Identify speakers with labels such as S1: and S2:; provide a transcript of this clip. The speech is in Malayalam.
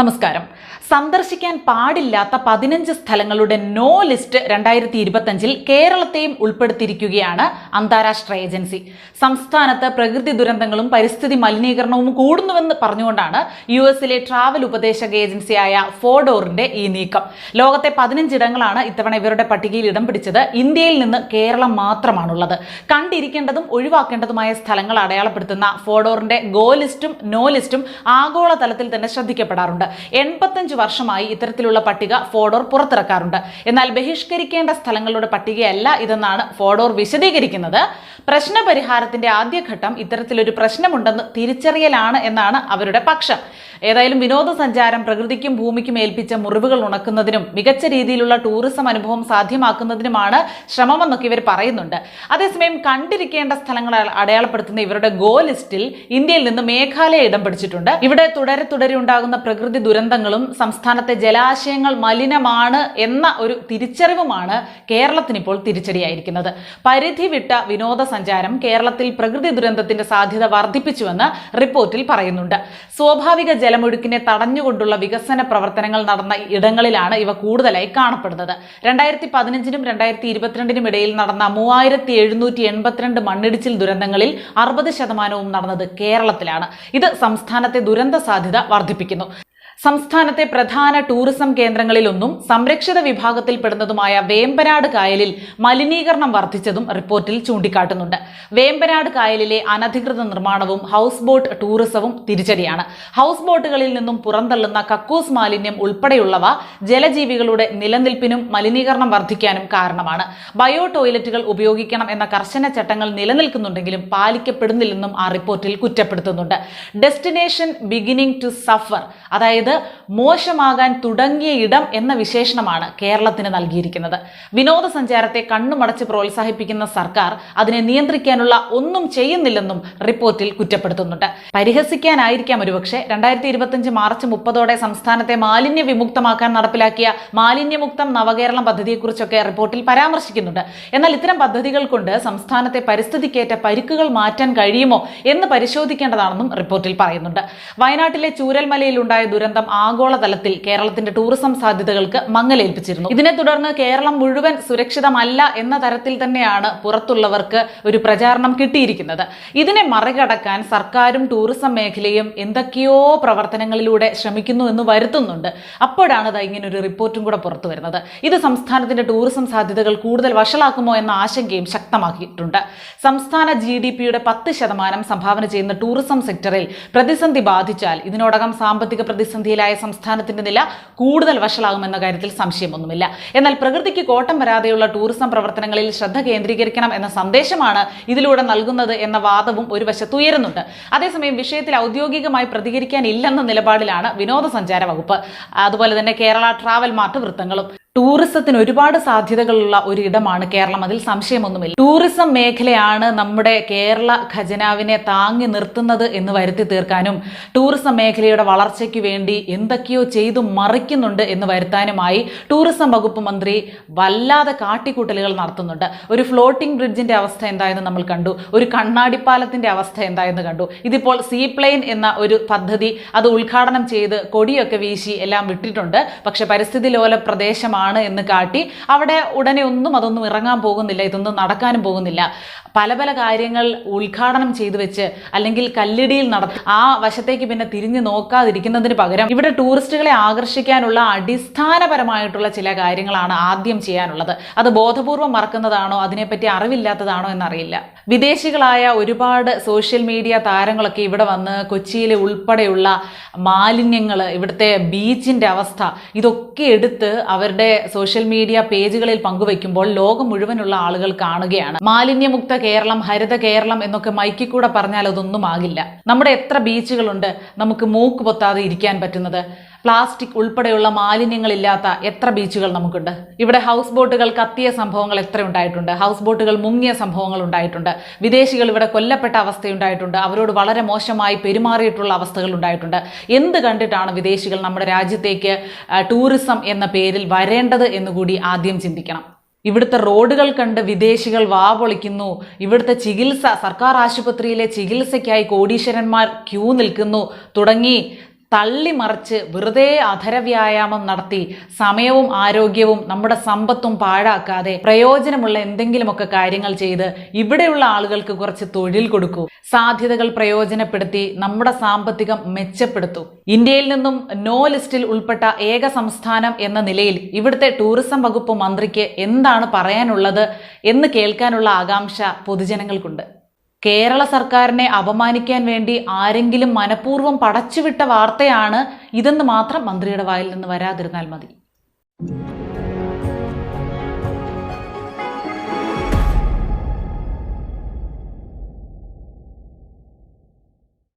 S1: നമസ്കാരം. സന്ദർശിക്കാൻ പാടില്ലാത്ത പതിനഞ്ച് സ്ഥലങ്ങളുടെ നോ ലിസ്റ്റ് രണ്ടായിരത്തി ഇരുപത്തഞ്ചിൽ കേരളത്തെയും ഉൾപ്പെടുത്തിയിരിക്കുകയാണ് അന്താരാഷ്ട്ര ഏജൻസി. സംസ്ഥാനത്ത് പ്രകൃതി ദുരന്തങ്ങളും പരിസ്ഥിതി മലിനീകരണവും കൂടുന്നുവെന്ന് പറഞ്ഞുകൊണ്ടാണ് യു എസിലെ ട്രാവൽ ഉപദേശക ഏജൻസിയായ ഫോഡോറിന്റെ ഈ നീക്കം. ലോകത്തെ പതിനഞ്ചിടങ്ങളാണ് ഇത്തവണ ഇവരുടെ പട്ടികയിൽ ഇടം പിടിച്ചത്. ഇന്ത്യയിൽ നിന്ന് കേരളം മാത്രമാണുള്ളത്. കണ്ടിരിക്കേണ്ടതും ഒഴിവാക്കേണ്ടതുമായ സ്ഥലങ്ങൾ അടയാളപ്പെടുത്തുന്ന ഫോഡോറിന്റെ ഗോ ലിസ്റ്റും നോ ലിസ്റ്റും ആഗോളതലത്തിൽ തന്നെ ശ്രദ്ധിക്കപ്പെടാറുണ്ട്. എൺപത്തഞ്ച് വർഷമായി ഇത്തരത്തിലുള്ള പട്ടിക ഫോഡോർ പുറത്തിറക്കാറുണ്ട്. എന്നാൽ ബഹിഷ്കരിക്കേണ്ട സ്ഥലങ്ങളുടെ പട്ടികയല്ല ഇതെന്നാണ് ഫോഡോർ വിശദീകരിക്കുന്നത്. പ്രശ്നപരിഹാരത്തിന്റെ ആദ്യഘട്ടം ഇത്തരത്തിലൊരു പ്രശ്നമുണ്ടെന്ന് തിരിച്ചറിയലാണ് എന്നാണ് അവരുടെ പക്ഷം. ഏതായാലും വിനോദസഞ്ചാരം പ്രകൃതിക്കും ഭൂമിക്കും ഏൽപ്പിച്ച മുറിവുകൾ ഉണക്കുന്നതിനും മികച്ച രീതിയിലുള്ള ടൂറിസം അനുഭവം സാധ്യമാക്കുന്നതിനുമാണ് ശ്രമമെന്നൊക്കെ ഇവർ പറയുന്നുണ്ട്. അതേസമയം കണ്ടിരിക്കേണ്ട സ്ഥലങ്ങൾ അടയാളപ്പെടുത്തുന്ന ഇവരുടെ ഗോ ലിസ്റ്റിൽ ഇന്ത്യയിൽ നിന്ന് മേഘാലയ ഇടം പിടിച്ചിട്ടുണ്ട്. ഇവിടെ തുടരെ തുടരെ ഉണ്ടാകുന്ന പ്രകൃതി ദുരന്തങ്ങളും സംസ്ഥാനത്തെ ജലാശയങ്ങൾ മലിനമാണ് എന്ന ഒരു തിരിച്ചറിവുമാണ് കേരളത്തിന് ഇപ്പോൾ തിരിച്ചടിയായിരിക്കുന്നത്. പരിധി വിട്ട വിനോദസഞ്ചാരം കേരളത്തിൽ പ്രകൃതി ദുരന്തത്തിന്റെ സാധ്യത വർദ്ധിപ്പിച്ചുവെന്ന് റിപ്പോർട്ടിൽ പറയുന്നുണ്ട്. സ്വാഭാവിക ജലമൊഴുക്കിനെ തടഞ്ഞുകൊണ്ടുള്ള വികസന പ്രവർത്തനങ്ങൾ നടന്ന ഇടങ്ങളിലാണ് ഇവ കൂടുതലായി കാണപ്പെടുന്നത്. രണ്ടായിരത്തി പതിനഞ്ചിനും രണ്ടായിരത്തി ഇരുപത്തിരണ്ടിനും ഇടയിൽ നടന്ന മൂവായിരത്തി എഴുന്നൂറ്റി എൺപത്തിരണ്ട് മണ്ണിടിച്ചിൽ ദുരന്തങ്ങളിൽ അറുപത് ശതമാനവും നടന്നത് കേരളത്തിലാണ്. ഇത് സംസ്ഥാനത്തെ ദുരന്ത സാധ്യത വർദ്ധിപ്പിക്കുന്നു. സംസ്ഥാനത്തെ പ്രധാന ടൂറിസം കേന്ദ്രങ്ങളിലൊന്നും സംരക്ഷിത വിഭാഗത്തിൽപ്പെടുന്നതുമായ വേമ്പനാട് കായലിൽ മലിനീകരണം വർദ്ധിച്ചതും റിപ്പോർട്ടിൽ ചൂണ്ടിക്കാട്ടുന്നുണ്ട്. വേമ്പനാട് കായലിലെ അനധികൃത നിർമ്മാണവും ഹൗസ് ബോട്ട് ടൂറിസവും തിരിച്ചടിയാണ്. ഹൗസ് ബോട്ടുകളിൽ നിന്നും പുറന്തള്ളുന്ന കക്കൂസ് മാലിന്യം ഉൾപ്പെടെയുള്ളവ ജലജീവികളുടെ നിലനിൽപ്പിനും മലിനീകരണം വർദ്ധിക്കാനും കാരണമാണ്. ബയോ ടോയ്ലറ്റുകൾ ഉപയോഗിക്കണം എന്ന കർശന ചട്ടങ്ങൾ നിലനിൽക്കുന്നുണ്ടെങ്കിലും പാലിക്കപ്പെടുന്നില്ലെന്നും ആ റിപ്പോർട്ടിൽ കുറ്റപ്പെടുത്തുന്നുണ്ട്. ഡെസ്റ്റിനേഷൻ ബിഗിനിങ് ടു സഫർ അതായത് മോശമാകാൻ തുടങ്ങിയ ഇടം എന്ന വിശേഷണമാണ് കേരളത്തിന് നൽകിയിരിക്കുന്നത്. വിനോദസഞ്ചാരത്തെ കണ്ണുമടച്ച് പ്രോത്സാഹിപ്പിക്കുന്ന സർക്കാർ അതിനെ നിയന്ത്രിക്കാനുള്ള ഒന്നും ചെയ്യുന്നില്ലെന്നും റിപ്പോർട്ടിൽ കുറ്റപ്പെടുത്തുന്നുണ്ട്. പരിഹസിക്കാനായിരിക്കാം ഒരുപക്ഷെ രണ്ടായിരത്തി ഇരുപത്തിയഞ്ച് മാർച്ച് മുപ്പതോടെ സംസ്ഥാനത്തെ മാലിന്യ വിമുക്തമാക്കാൻ നടപ്പിലാക്കിയ മാലിന്യമുക്തം നവകേരളം പദ്ധതിയെക്കുറിച്ചൊക്കെ റിപ്പോർട്ടിൽ പരാമർശിക്കുന്നുണ്ട്. എന്നാൽ ഇത്തരം പദ്ധതികൾ കൊണ്ട് സംസ്ഥാനത്തെ പരിസ്ഥിതിക്കേറ്റ പരിക്കുകൾ മാറ്റാൻ കഴിയുമോ എന്ന് പരിശോധിക്കേണ്ടതാണെന്നും റിപ്പോർട്ടിൽ പറയുന്നുണ്ട്. വയനാട്ടിലെ ചൂരൽമലയിൽ ഉണ്ടായ ദുരന്തം ആഗോളതലത്തിൽ കേരളത്തിന്റെ ടൂറിസം സാധ്യതകൾക്ക് മങ്ങലേൽപ്പിച്ചിരുന്നു. ഇതിനെ തുടർന്ന് കേരളം മുഴുവൻ സുരക്ഷിതമല്ല എന്ന തരത്തിൽ തന്നെയാണ് പുറത്തുള്ളവർക്ക് ഒരു പ്രചാരണം കിട്ടിയിരിക്കുന്നത്. ഇതിനെ മറികടക്കാൻ സർക്കാരും ടൂറിസം മേഖലയും എന്തൊക്കെയോ പ്രവർത്തനങ്ങളിലൂടെ ശ്രമിക്കുന്നു എന്ന് വരുത്തുന്നുണ്ട്. അപ്പോഴാണ് ഇത് ഇങ്ങനെ ഒരു റിപ്പോർട്ടും കൂടെ പുറത്തു വരുന്നത്. ഇത് സംസ്ഥാനത്തിന്റെ ടൂറിസം സാധ്യതകൾ കൂടുതൽ വഷളാക്കുമോ എന്ന ആശങ്കയും ശക്തമാക്കിയിട്ടുണ്ട്. സംസ്ഥാന ജി ഡി പിയുടെ പത്ത് ശതമാനം സംഭാവന ചെയ്യുന്ന ടൂറിസം സെക്ടറിൽ പ്രതിസന്ധി ബാധിച്ചാൽ ഇതിനോടകം സാമ്പത്തിക പ്രതിസന്ധിയിലായ സംസ്ഥാനത്തിന്റെ നില കൂടുതൽ വഷളാകുമെന്ന കാര്യത്തിൽ സംശയമൊന്നുമില്ല. എന്നാൽ പ്രകൃതിക്ക് കോട്ടം വരാതെയുള്ള ടൂറിസം പ്രവർത്തനങ്ങളിൽ ശ്രദ്ധ കേന്ദ്രീകരിക്കണം എന്ന സന്ദേശമാണ് ഇതിലൂടെ നൽകുന്നത് എന്ന വാദവും ഒരു വശത്ത് ഉയരുന്നുണ്ട്. അതേസമയം വിഷയത്തിൽ ഔദ്യോഗികമായി പ്രതികരിക്കാനില്ലെന്ന നിലപാടിലാണ് വിനോദസഞ്ചാര വകുപ്പ്. അതുപോലെ തന്നെ കേരള ട്രാവൽ മാർട്ട് വൃത്തങ്ങളും. ടൂറിസത്തിന് ഒരുപാട് സാധ്യതകളുള്ള ഒരു ഇടമാണ് കേരളം. അതിൽ സംശയമൊന്നുമില്ല. ടൂറിസം മേഖലയാണ് നമ്മുടെ കേരള ഖജനാവിനെ താങ്ങി നിർത്തുന്നത് എന്ന് വരുത്തി തീർക്കാനും ടൂറിസം മേഖലയുടെ വളർച്ചയ്ക്ക് വേണ്ടി എന്തൊക്കെയോ ചെയ്തു മറിക്കുന്നുണ്ട് എന്ന് വരുത്താനുമായി ടൂറിസം വകുപ്പ് മന്ത്രി വല്ലാതെ കാട്ടിക്കൂട്ടലുകൾ നടത്തുന്നുണ്ട്. ഒരു ഫ്ലോട്ടിംഗ് ബ്രിഡ്ജിന്റെ അവസ്ഥ എന്തായെന്ന് നമ്മൾ കണ്ടു. ഒരു കണ്ണാടിപ്പാലത്തിന്റെ അവസ്ഥ എന്തായെന്ന് കണ്ടു. ഇതിപ്പോൾ സീ പ്ലെയിൻ എന്ന ഒരു പദ്ധതി അത് ഉദ്ഘാടനം ചെയ്ത് കൊടിയൊക്കെ വീശി എല്ലാം വിട്ടിട്ടുണ്ട്. പക്ഷെ പരിസ്ഥിതി ലോല പ്രദേശമാണ് ആണ് എന്ന് കാട്ടി അവിടെ ഉടനെ ഒന്നും അതൊന്നും ഇറങ്ങാൻ പോകുന്നില്ല ഇതൊന്നും നടക്കാനും പോകുന്നില്ല. പല പല കാര്യങ്ങൾ ഉദ്ഘാടനം ചെയ്തു വെച്ച് അല്ലെങ്കിൽ കല്ലിടിയിൽ നടത്തി ആ വശത്തേക്ക് പിന്നെ തിരിഞ്ഞു നോക്കാതിരിക്കുന്നതിന് പകരം ഇവിടെ ടൂറിസ്റ്റുകളെ ആകർഷിക്കാനുള്ള അടിസ്ഥാനപരമായിട്ടുള്ള ചില കാര്യങ്ങളാണ് ആദ്യം ചെയ്യാനുള്ളത്. അത് ബോധപൂർവം മറക്കുന്നതാണോ അതിനെപ്പറ്റി അറിവില്ലാത്തതാണോ എന്നറിയില്ല. വിദേശികളായ ഒരുപാട് സോഷ്യൽ മീഡിയ താരങ്ങളൊക്കെ ഇവിടെ വന്ന് കൊച്ചിയിലെ ഉൾപ്പെടെയുള്ള മാലിന്യങ്ങൾ ഇവിടുത്തെ ബീച്ചിന്റെ അവസ്ഥ ഇതൊക്കെ എടുത്ത് അവരുടെ സോഷ്യൽ മീഡിയ പേജുകളിൽ പങ്കുവയ്ക്കുമ്പോൾ ലോകം മുഴുവനുള്ള ആളുകൾ കാണുകയാണ്. മാലിന്യമുക്ത കേരളം ഹരിത കേരളം എന്നൊക്കെ മൈക്കിൽ കൂടെ പറഞ്ഞാൽ അതൊന്നും ആകില്ല. നമ്മുടെ എത്ര ബീച്ചുകളുണ്ട് നമുക്ക് മൂക്ക് പൊത്താതെ ഇരിക്കാൻ പറ്റുന്നത്? പ്ലാസ്റ്റിക് ഉൾപ്പെടെയുള്ള മാലിന്യങ്ങളില്ലാത്ത എത്ര ബീച്ചുകൾ നമുക്കുണ്ട്? ഇവിടെ ഹൗസ് ബോട്ടുകൾ കത്തിയ സംഭവങ്ങൾ എത്ര ഉണ്ടായിട്ടുണ്ട്? ഹൗസ് ബോട്ടുകൾ മുങ്ങിയ സംഭവങ്ങൾ ഉണ്ടായിട്ടുണ്ട്. വിദേശികൾ ഇവിടെ കൊല്ലപ്പെട്ട അവസ്ഥയുണ്ടായിട്ടുണ്ട്. അവരോട് വളരെ മോശമായി പെരുമാറിയിട്ടുള്ള അവസ്ഥകൾ ഉണ്ടായിട്ടുണ്ട്. എന്ത് കണ്ടിട്ടാണ് വിദേശികൾ നമ്മുടെ രാജ്യത്തേക്ക് ടൂറിസം എന്ന പേരിൽ വരേണ്ടത് എന്നുകൂടി ആദ്യം ചിന്തിക്കണം. ഇവിടുത്തെ റോഡുകൾ കണ്ട് വിദേശികൾ വാ പൊളിക്കുന്നു. ഇവിടുത്തെ ചികിത്സ സർക്കാർ ആശുപത്രിയിലെ ചികിത്സയ്ക്കായി കോടീശ്വരന്മാർ ക്യൂ നിൽക്കുന്നു. തുടങ്ങി തള്ളിമറിച്ച് വെറുതെ അധരവ്യായാമം നടത്തി സമയവും ആരോഗ്യവും നമ്മുടെ സമ്പത്തും പാഴാക്കാതെ പ്രയോജനമുള്ള എന്തെങ്കിലുമൊക്കെ കാര്യങ്ങൾ ചെയ്ത് ഇവിടെയുള്ള ആളുകൾക്ക് കുറച്ച് തൊഴിൽ കൊടുക്കൂ. സാധ്യതകൾ പ്രയോജനപ്പെടുത്തി നമ്മുടെ സാമ്പത്തികം മെച്ചപ്പെടുത്തൂ. ഇന്ത്യയിൽ നിന്നും നോ ലിസ്റ്റിൽ ഉൾപ്പെട്ട ഏക സംസ്ഥാനം എന്ന നിലയിൽ ഇവിടുത്തെ ടൂറിസം വകുപ്പ് മന്ത്രിക്ക് എന്താണ് പറയാനുള്ളത് എന്ന് കേൾക്കാനുള്ള ആകാംക്ഷ പൊതുജനങ്ങൾക്കുണ്ട്. കേരള സർക്കാരിനെ അപമാനിക്കാൻ വേണ്ടി ആരെങ്കിലും മനഃപൂർവം പടച്ചുവിട്ട വാർത്തയാണ് ഇതെന്ന് മാത്രം മന്ത്രിയുടെ വായിൽ നിന്ന് വരാതിരുന്നാൽ മതി.